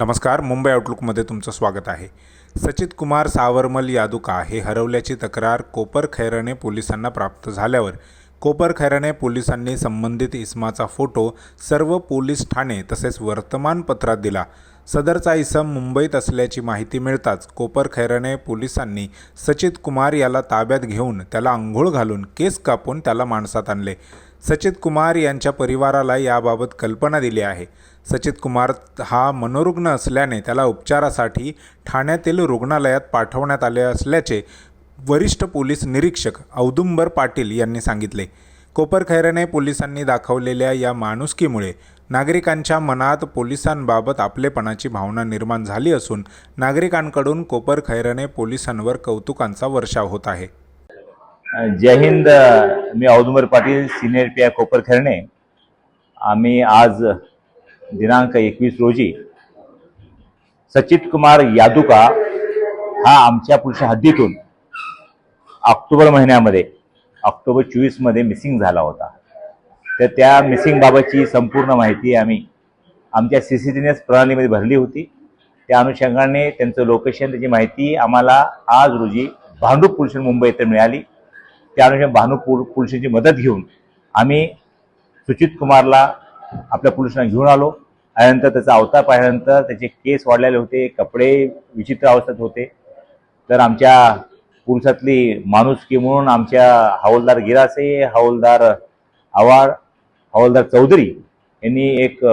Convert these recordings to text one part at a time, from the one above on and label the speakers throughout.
Speaker 1: नमस्कार मुंबई आउटलुकमध्ये तुमचं स्वागत आहे. सचित कुमार सावरमल यादुका हे हरवल्याची तक्रार कोपर खैराने पोलिसांना प्राप्त झाल्यावर कोपर खैराने पोलिसांनी संबंधित इसमाचा फोटो सर्व पोलीस ठाणे तसेच वर्तमानपत्रात दिला. सदरचा इसम मुंबईत असल्याची माहिती मिळताच कोपर खैराने पोलिसांनी सचित कुमार याला ताब्यात घेऊन त्याला आंघोळ घालून केस कापून त्याला माणसात आणले. सचित कुमार यांच्या परिवाराला याबाबत कल्पना दिली आहे. सचित कुमार हा मनोरुग्ण असल्याने त्याला उपचारासाठी ठाण्यातील रुग्णालयात पाठवण्यात आले असल्याचे वरिष्ठ पोलीस निरीक्षक औदुंबर पाटील यांनी सांगितले. कोपरखैरने पोलिसांनी दाखवलेल्या या माणुसकीमुळे नागरिकांच्या मनात पोलिसांबाबत आपलेपणाची भावना निर्माण झाली असून नागरिकांकडून कोपरखैरने पोलिसांवर कौतुकांचा वर्षाव होत आहे.
Speaker 2: जय हिंद. मी Audumbar Patil senior P I Kopar आम्ही आज दिनांक एकवीस रोजी सचित कुमार यादुका हा आमच्या पुढच्या हद्दीतून ऑक्टोबर महिन्यामध्ये ऑक्टोबर चोवीसमध्ये मिसिंग झाला होता. तर त्या मिसिंगबाबतची संपूर्ण माहिती आम्ही आमच्या सी सी टी एस प्रणालीमध्ये भरली होती. त्या अनुषंगाने त्यांचं लोकेशन त्याची माहिती आम्हाला आज रोजी भांडूप पोलीस मुंबई येथे मिळाली. त्या अनुषंगाने भांडूप पोल पोलिसांची मदत घेऊन आम्ही सुचित कुमारला आपल्या पोलिसांना घेऊन आलो. त्यानंतर त्याचा अवतार पाहिल्यानंतर त्याचे केस वाढलेले होते कपडे विचित्र अवस्थेत होते. तर आमच्या पुरुषातली माणुसकी म्हणून आमच्या हवालदार गिरासे हवालदार आवाड हवालदार चौधरी यांनी एक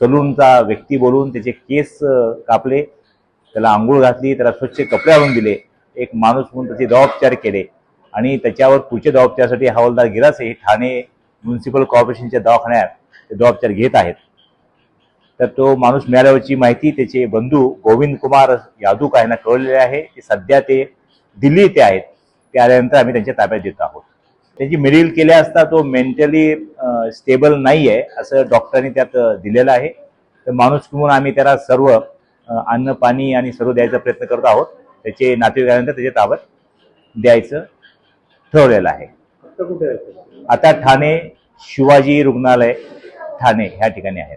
Speaker 2: सलूनचा व्यक्ती बोलून त्याचे केस कापले. त्याला आंघोळ घातली त्याला स्वच्छ कपडे आणून दिले. एक माणूस म्हणून त्याचे जबाबदार केले. आणि त्याच्यावर पुढच्या दवापचारासाठी हवालदार गिरासे हे ठाणे म्युन्सिपल कॉर्पोरेशनच्या दवाखान्यात ते दवाबचार घेत आहेत. तर तो माणूस मिळाल्यावरची माहिती त्याचे बंधू गोविंद कुमार यादूक यांना कळवलेले आहे. की सध्या ते दिल्ली येथे आहेत. ते आल्यानंतर आम्ही त्यांच्या ताब्यात देत आहोत. त्याची मेडिकल केल्या असता तो मेंटली स्टेबल नाही आहे असं डॉक्टरांनी त्यात दिलेलं आहे. तर माणूस म्हणून आम्ही त्याला सर्व अन्न पाणी आणि सर्व द्यायचा प्रयत्न करत आहोत. त्याचे नातेवाईक त्याच्या ताब्यात द्यायचं. ठरवलेलं आहे. आता ठाणे शिवाजी रुग्णालय ठाणे ह्या ठिकाणी आहेत.